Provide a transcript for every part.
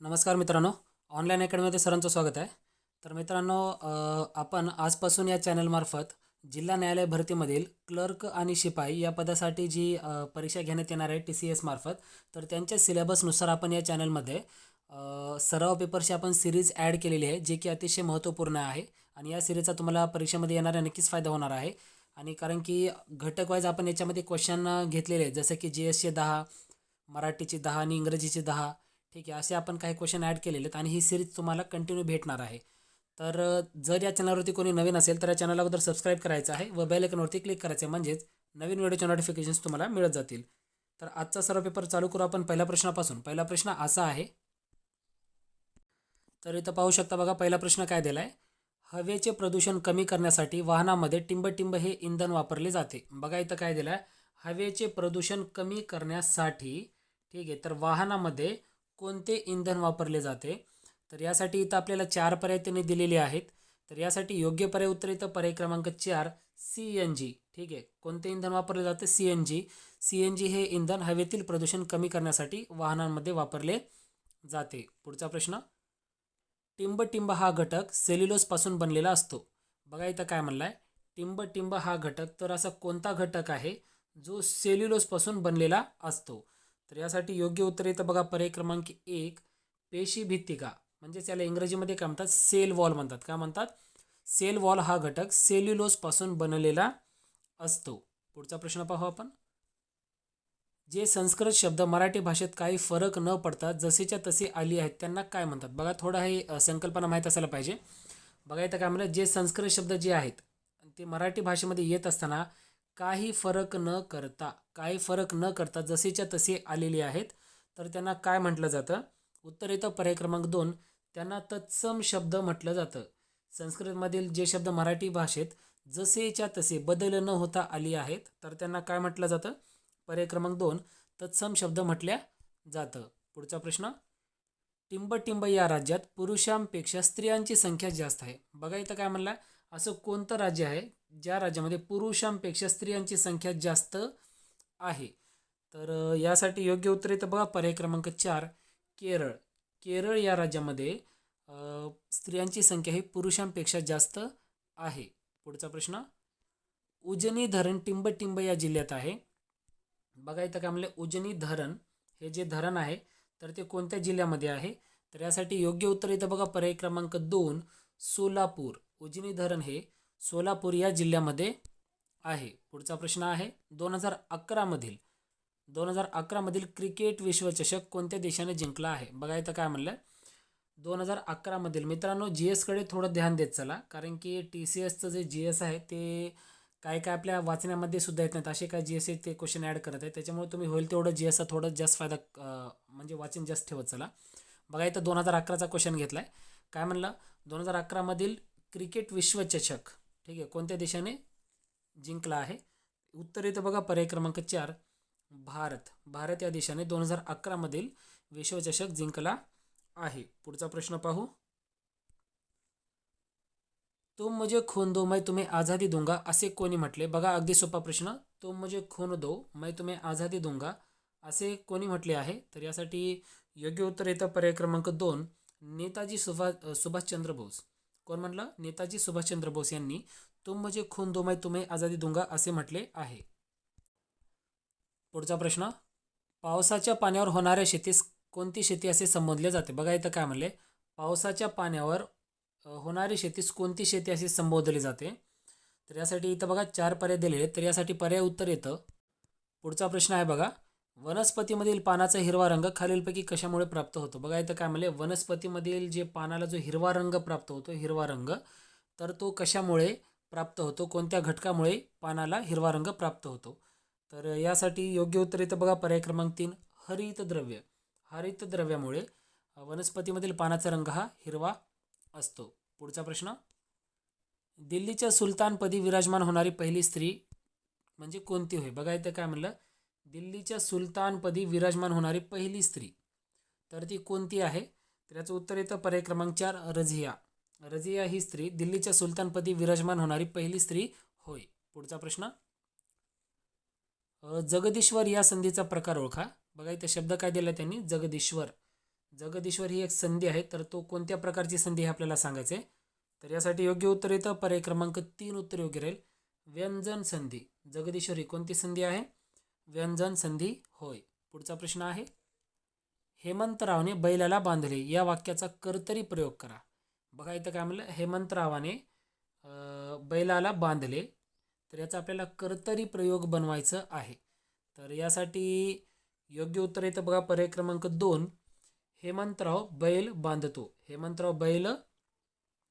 नमस्कार मित्रांनो. ऑनलाईन अकॅडमीमध्ये सरांचं स्वागत आहे. तर मित्रांनो आपण आजपासून या चॅनलमार्फत जिल्हा न्यायालय भरतीमधील क्लर्क आणि शिपाई या पदासाठी जी परीक्षा घेण्यात येणार आहे टी सी एस मार्फत तर त्यांच्या सिलेबसनुसार आपण या चॅनलमध्ये सराव पेपरची आपण सिरीज ॲड केलेली आहे जे की अतिशय महत्त्वपूर्ण आहे आणि या सिरीजचा तुम्हाला परीक्षेमध्ये येणारा नक्कीच फायदा होणार आहे. आणि कारण की घटक वाईज आपण याच्यामध्ये क्वेश्चन घेतलेले आहेत जसं की जी एसचे दहा मराठीचे दहा आणि इंग्रजीचे दहा. ठीक आहे असे आपण काही क्वेश्चन ॲड केलेले आहेत आणि ही सिरीज तुम्हाला कंटिन्यू भेटणार आहे. तर जर या चॅनलवरती कोणी नवीन असेल तर या चॅनल अगोदर सबस्क्राईब करायचं आहे व बेल आयकॉनवरती क्लिक करायचं आहे. म्हणजेच नवीन व्हिडिओचे नोटिफिकेशन्स तुम्हाला मिळत जातील. तर आजचा सर्व पेपर चालू करू आपण पहिल्या प्रश्नापासून. पहिला प्रश्न असा आहे तर इथं पाहू शकता बघा पहिला प्रश्न काय दिला आहे हवेचे प्रदूषण कमी करण्यासाठी वाहनामध्ये टिंबटिंब हे इंधन वापरले जाते. बघा इथं काय दिलं आहे हवेचे प्रदूषण कमी करण्यासाठी ठीक आहे तर वाहनामध्ये कोणते इंधन वापरले जाते? तर यासाठी इथं आपल्याला चार पर्याय त्यांनी दिलेले आहेत. तर यासाठी योग्य पर्याय उत्तर इथं पर्याय क्रमांक चार सी एन जी ठीक आहे. कोणते इंधन वापरले जाते? C N G C N G हे इंधन हवेतील प्रदूषण कमी करण्यासाठी वाहनांमध्ये वापरले जाते. पुढचा प्रश्न. टिंब टिंब हा घटक सेल्युलोजपासून बनलेला असतो. बघा इथं काय म्हणलं आहे टिंब टिंब हा घटक तर असा कोणता घटक आहे जो सेल्युलोजपासून बनलेला असतो? तर यासाठी योग्य उत्तर येतं बघा पर्याय क्रमांक एक पेशी भित्तिका. म्हणजेच याला इंग्रजीमध्ये काय म्हणतात? सेल वॉल म्हणतात. काय म्हणतात? सेल वॉल हा घटक सेल्युलोजपासून बनलेला असतो. पुढचा प्रश्न पाहू आपण. जे संस्कृत शब्द मराठी भाषेत काही फरक न पडता जसेच्या तसे आली आहेत त्यांना काय म्हणतात? बघा थोडा हे संकल्पना माहीत असायला पाहिजे. बघा इथं काय म्हणलं? जे संस्कृत शब्द जे आहेत ते मराठी भाषेमध्ये येत असताना काही फरक न करता काही फरक न करता जसेच्या तसे आलेली आहेत. तर त्यांना काय म्हटलं जातं? उत्तर येतं पर्याय क्रमांक दोन त्यांना तत्सम शब्द म्हटलं जातं. संस्कृतमधील जे शब्द मराठी भाषेत जसेच्या तसे बदल न होता आली आहेत तर त्यांना काय म्हटलं जातं? पर्याय क्रमांक दोन तत्सम शब्द म्हटल्या जातं. पुढचा प्रश्न. टिंब टिंब या राज्यात पुरुषांपेक्षा स्त्रियांची संख्या जास्त आहे. बघा इथं काय म्हणलं? असं कोणतं राज्य आहे? ज्या राज्यामध्ये पुरुषांपेक्षा स्त्रियांची संख्या जास्त आहे. तर यासाठी योग्य उत्तर येतं बघा. पर्याय क्रमांक चार केरळ. केरळ या राज्यामध्ये स्त्रियांची संख्या ही पुरुषांपेक्षा जास्त आहे. पुढचा प्रश्न. उजनी धरण टिंब टिंब या जिल्ह्यात आहे. बघा इथं काय म्हणलं उजनी धरण. हे जे धरण आहे तर ते कोणत्या जिल्ह्यामध्ये आहे? तर यासाठी योग्य उत्तर येतं बघा. पर्याय क्रमांक दोन सोलापूर. उजनी धरण हे सोलापूर या जिल्ह्यामध्ये आहे. पुढचा प्रश्न आहे दोन हजार अकरामधील दोन हजार अकरामधील क्रिकेट विश्वचषक कोणत्या देशाने जिंकला आहे? बघा इथं काय म्हणलं दोन हजार अकरामधील मित्रांनो जी एसकडे थोडं ध्यान देत चला कारण की टी सी एसचं जे जी एस आहे ते काय काय आपल्या वाचण्यामध्ये सुद्धा येत नाहीत. असे काय जी एस ते क्वेश्चन ॲड करत आहे त्याच्यामुळे तुम्ही होईल तेवढं जी एसचा थोडं जास्त फायदा म्हणजे वाचन जास्त ठेवत चला. बघा इथं दोन हजार अकराचा क्वेश्चन घेतला आहे काय म्हणलं दोन हजार अकरामधील क्रिकेट विश्वचषक ठीक आहे. कोणत्या देशाने जिंकला आहे? उत्तर येतं बघा पर्याय क्रमांक चार भारत. भारत या देशाने दोन हजार अकरामधील विश्वचषक जिंकला आहे. पुढचा प्रश्न पाहू. तुम म्हणजे खून दो मैं तुम्ही आझादी दूंगा असे कोणी म्हटले? बघा अगदी सोपा प्रश्न. तुम म्हणजे खून दो मैं तुम्ही आझादी दुंगा असे कोणी म्हटले आहे? तर यासाठी योग्य उत्तर येतं पर्याय क्रमांक दोन नेताजी सुभाष सुभाषचंद्र बोस. कोण म्हटलं? नेताजी सुभाषचंद्र बोस यांनी. तुम म्हणजे खून दो मैं आझादी दुंगा असे म्हटले आहे. पुढचा प्रश्न. पावसाच्या पाण्यावर होणाऱ्या शेतीस कोणती शेती असे संबोधले जाते? बघा इथं काय म्हणले. पावसाच्या पाण्यावर होणारी शेतीस कोणती शेती असे संबोधली जाते? तर यासाठी इथं बघा चार पर्याय दिलेले आहेत. तर यासाठी पर्याय उत्तर येतं. पुढचा प्रश्न आहे बघा. वनस्पतीमधील पानाचा हिरवा रंग खालीलपैकी कशामुळे प्राप्त होतो? बघा इथं काय म्हणले वनस्पतीमधील जे पानाला जो हिरवा रंग प्राप्त होतो हिरवा रंग तर तो कशामुळे प्राप्त होतो? कोणत्या घटकामुळे पानाला हिरवा रंग प्राप्त होतो? तर यासाठी योग्य उत्तर इथं बघा पर्याय क्रमांक तीन हरितद्रव्य हरितद्रव्यामुळे वनस्पतीमधील पानाचा रंग हा हिरवा असतो. पुढचा प्रश्न दिल्लीच्या सुलतानपदी विराजमान होणारी पहिली स्त्री म्हणजे कोणती होय? बघा इथं काय म्हणलं दिल्लीच्या सुलतानपदी विराजमान होणारी पहिली स्त्री. तर ती कोणती आहे? तर याचं उत्तर येतं पर्याय क्रमांक चार रझिया. रझिया ही स्त्री दिल्लीच्या सुलतानपदी विराजमान होणारी पहिली स्त्री होय. पुढचा प्रश्न. जगदीश्वर या संधीचा प्रकार ओळखा. बघा इथं शब्द काय दिला त्यांनी? जगदीश्वर. जगदीश्वर ही एक संधी आहे तर तो कोणत्या प्रकारची संधी आहे आपल्याला सांगायचं आहे तर यासाठी योग्य उत्तर येतं. पर्याय क्रमांक तीन उत्तर योग्य राहील. व्यंजन संधी. जगदीश्वर ही कोणती संधी आहे? व्यंजन संधी होय. पुढचा प्रश्न आहे. हेमंतरावने बैलाला बांधले. या वाक्याचा कर्तरी प्रयोग करा. बघा इथं काय म्हणलं हेमंतरावाने बैलाला बांधले. तर याचा आपल्याला कर्तरी प्रयोग बनवायचं आहे. तर यासाठी योग्य उत्तर येतं बघा पर्याय क्रमांक दोन. हेमंतराव बैल बांधतो. हेमंतराव बैल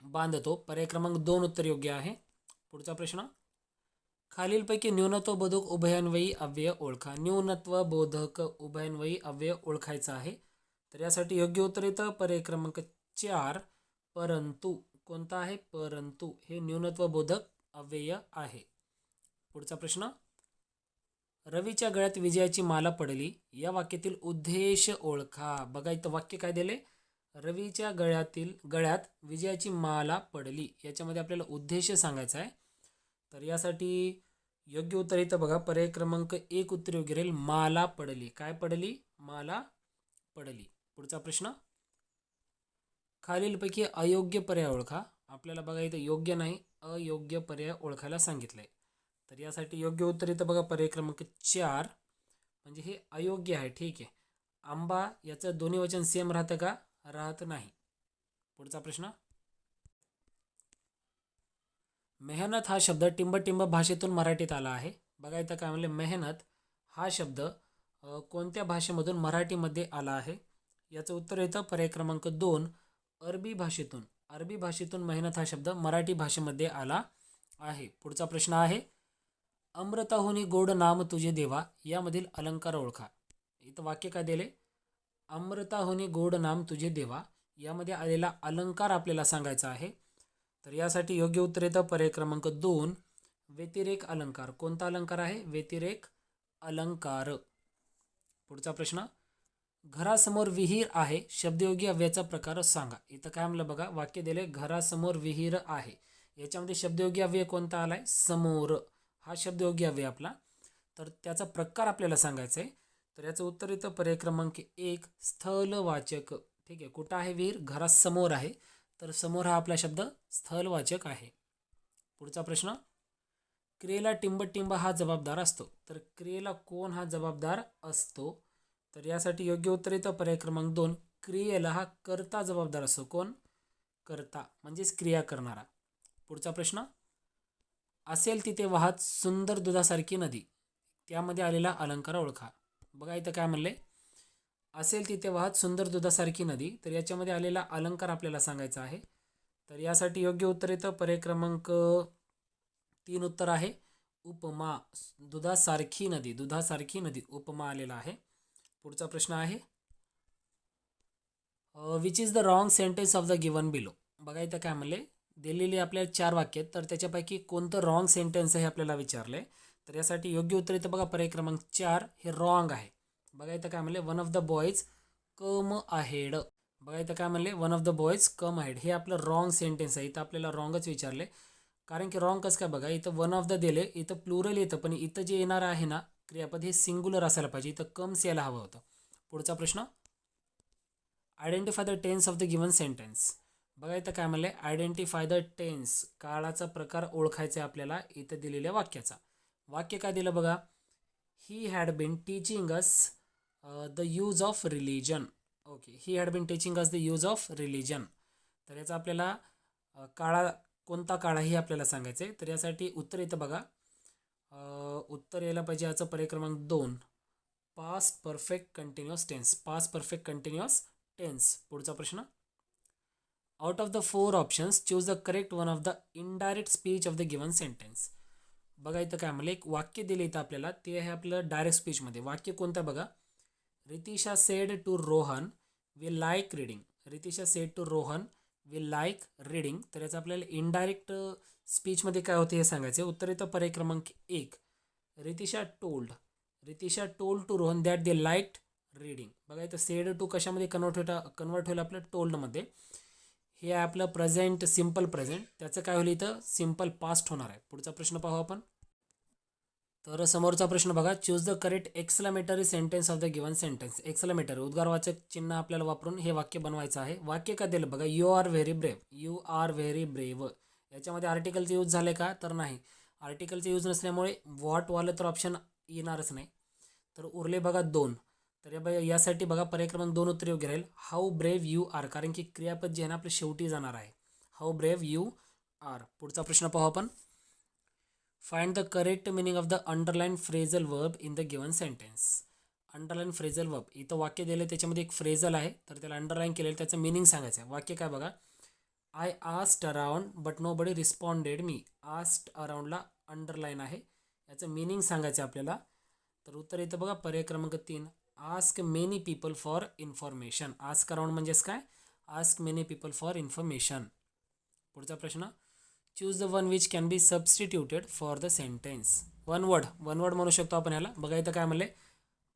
बांधतो. पर्याय क्रमांक दोन उत्तर योग्य आहे. पुढचा प्रश्न खालीलपैकी न्यूनत्व बोधक उभयान्वयी अव्यय ओळखा. न्यूनत्व बोधक उभयान्वयी अव्यय ओळखायचा आहे. तर यासाठी योग्य उत्तर येतं पर्याय क्रमांक चार परंतु कोणता आहे? परंतु हे न्यूनत्व बोधक अव्यय आहे. पुढचा प्रश्न रवीच्या गळ्यात विजयाची माला पडली. या वाक्यातील उद्देश ओळखा. बघा इथं वाक्य काय दिले रवीच्या गळ्यातील गळ्यात विजयाची माला पडली. याच्यामध्ये आपल्याला उद्देश सांगायचा आहे. तर यासाठी योग्य उत्तर इथं बघा. पर्याय क्रमांक एक उत्तर योग्य राहील माला पडली. काय पडली? माला पडली. पुढचा प्रश्न. खालीलपैकी अयोग्य पर्याय ओळखा. आपल्याला बघा इथं योग्य नाही अयोग्य पर्याय ओळखायला सांगितलंय. तर यासाठी योग्य उत्तर इथं बघा. पर्याय क्रमांक चार. म्हणजे हे अयोग्य आहे. ठीक आहे. आंबा याचं दोन्ही वचन सेम राहतं का? राहत नाही. पुढचा प्रश्न. मेहनत हा शब्द टिंबटिंब भाषेतून मराठीत आला आहे. बघा इथं काय म्हणले मेहनत हा शब्द कोणत्या भाषेमधून मराठीमध्ये आला आहे? याचं उत्तर येतं पर्याय क्रमांक दोन अरबी भाषेतून. अरबी भाषेतून मेहनत हा शब्द मराठी भाषेमध्ये आला आहे. पुढचा प्रश्न आहे अमृताहुनी गोड नाम तुझे देवा यामधील अलंकार ओळखा. इथं वाक्य काय दिले? अमृताहुनी गोड नाम तुझे देवा यामध्ये आलेला अलंकार आपल्याला सांगायचा आहे. तर यासाठी योग्य उत्तर येतं. पर्याय क्रमांक दोन व्यतिरेक अलंकार. कोणता अलंकार आहे? व्यतिरेक अलंकार. पुढचा प्रश्न. घरासमोर विहीर आहे. शब्दयोगी अव्ययाचा प्रकार सांगा. इथं काय म्हणलं बघा? वाक्य दिले घरासमोर विहीर आहे. याच्यामध्ये शब्दयोगी अव्यय कोणता आलाय? समोर. हा शब्दयोगी अव्यय आपला. तर त्याचा प्रकार आपल्याला सांगायचा आहे तर याचं उत्तर येतं पर्याय क्रमांक एक स्थलवाचक. ठीक आहे. कुठं आहे विहीर? घरासमोर आहे. तर समोर हा आपला शब्द स्थलवाचक आहे. पुढचा प्रश्न क्रियेला टिंबटिंब हा जबाबदार असतो. तर क्रियेला कोण हा जबाबदार असतो? तर यासाठी योग्य उत्तर येतं. पर्याय क्रमांक दोन क्रियेला हा कर्ता जबाबदार असतो. कोण? करता म्हणजेच क्रिया करणारा. पुढचा प्रश्न असेल तिथे वाहत सुंदर दुधासारखी नदी. त्यामध्ये आलेला अलंकार ओळखा. बघा इथं काय म्हणले? असेल तिथे वाहत सुंदर दुधासारखी नदी तर याच्यामध्ये आलेला अलंकार आपल्याला सांगायचा आहे. तर यासाठी योग्य उत्तर येतं पर्याय क्रमांक तीन उत्तर आहे. उपमा दुधासारखी नदी दुधासारखी नदी उपमा आलेला आहे. पुढचा प्रश्न आहे. Which is the wrong sentence of the given below बघा इथं काय म्हणले. दिलेली आपल्याला चार वाक्य आहेत तर त्याच्यापैकी कोणतं रॉंग सेंटेन्स आहे हे आपल्याला विचारलं आहे तर यासाठी योग्य उत्तर इथं बघा पर्याय क्रमांक चार हे रॉंग आहे. बघा इथं काय म्हणले one of the boys come ahead बघा इथं काय म्हणले one of the boys come ahead हे आपलं रॉंग सेंटेन्स आहे. इथं आपल्याला रॉंगच विचारले. कारण की रॉंग कसं काय बघा इथं वन ऑफ द दिले इथं प्लुरल येतं पण इथं जे येणार आहे ना क्रियापद हे सिंग्युलर असायला पाहिजे. इथं कम्स यायला हवं होतं. पुढचा प्रश्न. Identify the tense of the given sentence बघा इथं काय म्हणले आयडेंटिफाय द टेन्स काळाचा प्रकार ओळखायचा आहे आपल्याला इथं दिलेल्या वाक्याचा. वाक्य काय दिलं बघा? He had been teaching us the use of religion okay he had been teaching us the use of religion तर याचा आपल्याला uh, काळा कोणता काळा हे आपल्याला सांगायचं आहे तर यासाठी उत्तर येतं बघा. Uh, उत्तर यायला पाहिजे याचं पर्याय क्रमांक दोन. Past perfect continuous tense past perfect continuous tense पुढचा प्रश्न. Out of the four options choose the correct one of the indirect speech of the given sentence बघा इथं काय म्हणलं. एक वाक्य दिलं इथं आपल्याला. ते आहे आपलं डायरेक्ट स्पीचमध्ये वाक्य कोणतं बघा. Ritisha said to Rohan we like reading Ritisha said to Rohan we like reading तर याचं आपल्याला इनडायरेक्ट स्पीचमध्ये uh, काय होते हे सांगायचे उत्तर येतं पर्याय क्रमांक एक. Ritisha told Ritisha told to Rohan that they like reading बघा इथं सेड टू कशामध्ये कन्वर्ट होता? कन्वर्ट होईल आपलं टोल्डमध्ये हे आहे आपलं प्रेझेंट सिंपल प्रेझेंट त्याचं काय होईल इथं? सिंपल पास्ट होणार आहे. पुढचा प्रश्न पाहू आपण. तर समोरचा प्रश्न बघा. Choose the correct exclamatory sentence of the given sentence exclamatory उद्गारवाचक चिन्ह आपल्याला वापरून हे वाक्य बनवायचं आहे. वाक्य का दिलं? बघा you are very brave you are very brave याच्यामध्ये आर्टिकलचे यूज झाले का? तर नाही. आर्टिकलचे यूज नसल्यामुळे व्हॉटवालं तर ऑप्शन येणारच नाही. तर उरले बघा दोन. तर या यासाठी बघा पर्याय क्रमांक दोन उत्तर योग्य राहील. हाऊ ब्रेव यू आर कारण की क्रियापद जे आहे ना आपलं शेवटी जाणार आहे. हाऊ ब्रेव यू आर पुढचा प्रश्न पाहू आपण. Find the correct meaning of the underline phrasal verb in the given sentence underline phrasal verb इथं वाक्य दिलं त्याच्यामध्ये एक फ्रेझल आहे तर त्याला अंडरलाईन केलेलं त्याचं मिनिंग सांगायचं आहे वाक्य काय बघा? I asked around but nobody responded me asked अराउंडला अंडरलाईन आहे. याचं मिनिंग सांगायचं आहे आपल्याला. तर उत्तर येतं बघा पर्याय क्रमांक तीन. Ask many people for information ask around म्हणजेच काय? Ask many people for information पुढचा प्रश्न. Choose the one which can be substituted for the sentence one word one word म्हणू शकतो आपण ह्याला बघा इथं काय म्हणले?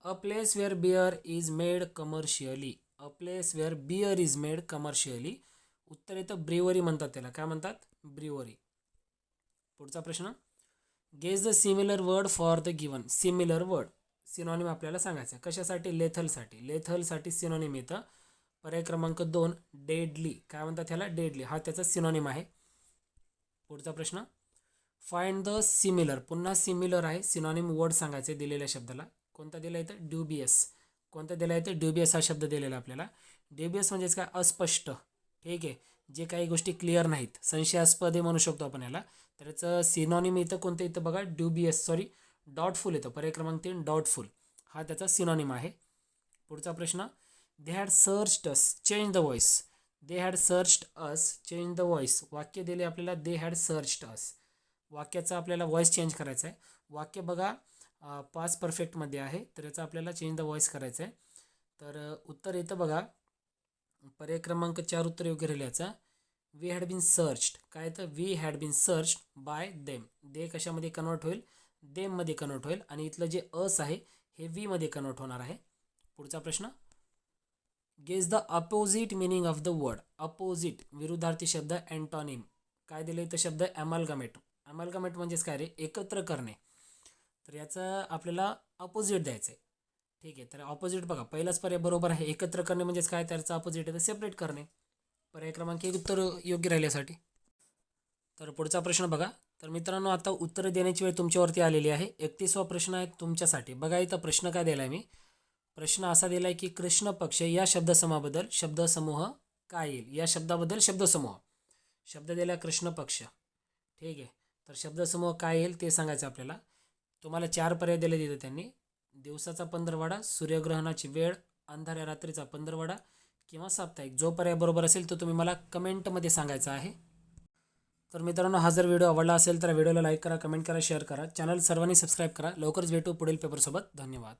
A place where beer is made commercially a place where beer is made commercially उत्तर येतं ब्रिवरी म्हणतात त्याला. काय म्हणतात? ब्रिवरी पुढचा प्रश्न. Guess the similar word for the given similar word synonym आपल्याला सांगायचं आहे. कशासाठी? लेथलसाठी लेथलसाठी सिनॉनिम येतं पर्याय क्रमांक दोन. डेडली काय म्हणतात ह्याला डेडली हा त्याचा सिनॉनिम आहे. पुढचा प्रश्न. फाइंड द सिमिलर पुन्हा सिमिलर आहे. सिनॉनिम वर्ड सांगायचे दिलेल्या शब्दाला. कोणता दिला येतं ड्युबियस कोणता दिला येतं ड्युबियस हा शब्द दिलेला आपल्याला. ड्युबियस म्हणजेच काय? अस्पष्ट. ठीक आहे? जे काही गोष्टी क्लिअर नाहीत. संशयास्पद म्हणू शकतो आपण याला. तर याचं सिनॉनिम इथं कोणतं इथं बघा? ड्युबियस सॉरी डॉटफुल येतं पर्याय क्रमांक तीन डॉटफुल हा त्याचा सिनॉनिम आहे. पुढचा प्रश्न. They had searched us change the voice they had searched us change the voice वाक्य दिले आपल्याला दे हॅड सर्च्ड अस वाक्याचा आपल्याला व्हॉइस चेंज करायचा आहे. वाक्य बघा पाच परफेक्टमध्ये आहे तर याचा आपल्याला चेंज द व्हॉइस करायचं आहे. तर उत्तर येतं बघा. पर्याय क्रमांक चार उत्तर योग्य राहील याचा. वी हॅड बीन सर्च्ड काय तर we had been searched by them they कशामध्ये कन्वर्ट होईल? देममध्ये कन्वर्ट होईल. आणि इथलं जे अस आहे हे वीमध्ये कन्वर्ट होणार आहे. पुढचा प्रश्न. Guess the opposite meaning of the word. Opposite विरुद्धार्थी शब्द अँटॉनिम काय दिलं तर शब्द? ॲमाल्गामेट ॲमाल्गामेट म्हणजेच काय रे? एकत्र करणे. तर याचं आपल्याला अपोजिट द्यायचं आहे. ठीक आहे तर ऑपोजिट बघा. पहिलाच पर्याय बरोबर आहे. एकत्र करणे म्हणजेच काय? त्याचं अपोजिट आहे. तर सेपरेट करणे. पर्याय क्रमांक एक उत्तर योग्य राहिल्यासाठी. तर पुढचा प्रश्न बघा. तर मित्रांनो आता उत्तर देण्याची वेळ तुमच्यावरती आलेली आहे. एकतीसवा प्रश्न आहे तुमच्यासाठी. बघा इथं प्रश्न काय दिला आहे मी? प्रश्न असा दिला आहे की कृष्ण पक्ष या शब्दसमूहाबद्दल शब्दसमूह काय येईल? या शब्दाबद्दल शब्दसमूह. शब्द दिला कृष्ण पक्ष. ठीक आहे. तर शब्दसमूह काय येईल ते सांगायचं आपल्याला. तुम्हाला चार पर्याय दिले तिथं त्यांनी. दिवसाचा पंधरवाडा सूर्यग्रहणाची वेळ अंधाऱ्या रात्रीचा पंधरवाडा किंवा साप्ताहिक. जो पर्याय बरोबर असेल तो तुम्ही मला कमेंटमध्ये सांगायचा आहे. तर मित्रांनो हा जर व्हिडिओ आवडला असेल तर व्हिडिओला लाईक करा कमेंट करा शेअर करा. चॅनल सर्वांनी सबस्क्राईब करा. लवकरच भेटू पुढील पेपरसोबत. धन्यवाद.